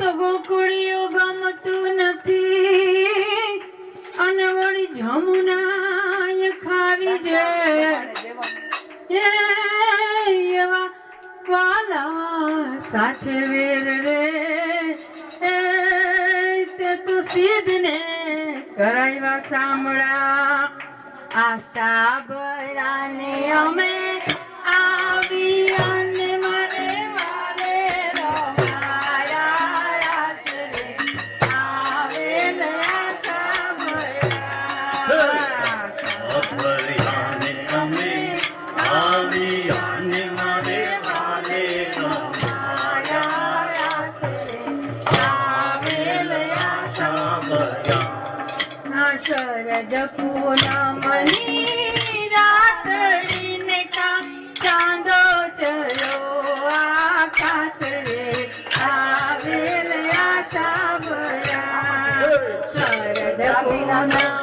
તો ગોકુળીઓ ગમતું નથી. અને વળી જમુના ખાવી છે. એવા વાલા સાથે વેર રે. તે તો સીધને કરાવ્યા સાંભળા. આ સાબરાને અમે શરદ પૂનમની રાતડીને કા ચાંદો ચલો આકાશ રે આવેલ આશા ભયા શરદ પૂનમ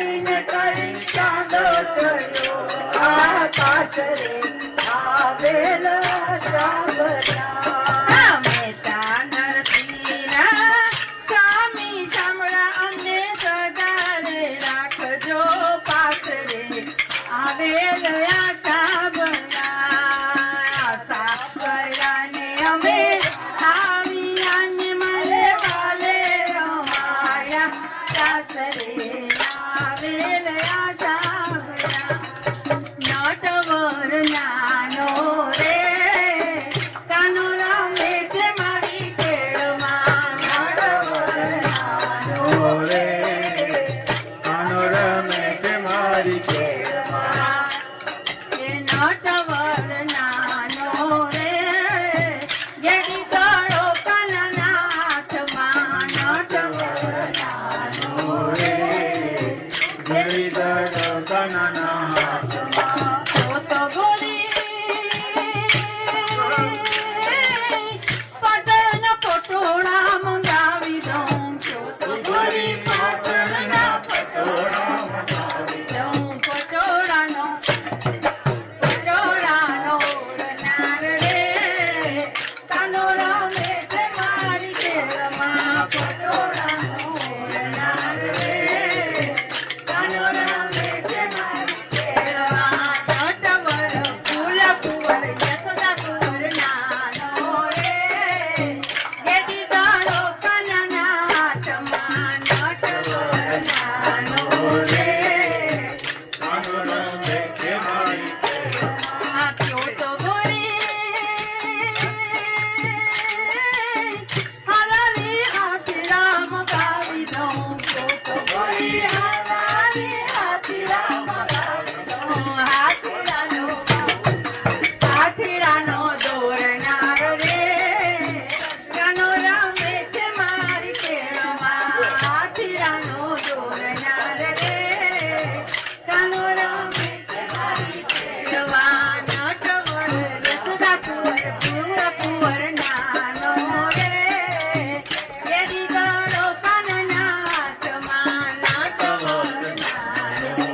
કરીને કરી ચાંદો ચડ્યો આકાશ રે આવેલા ચાંદ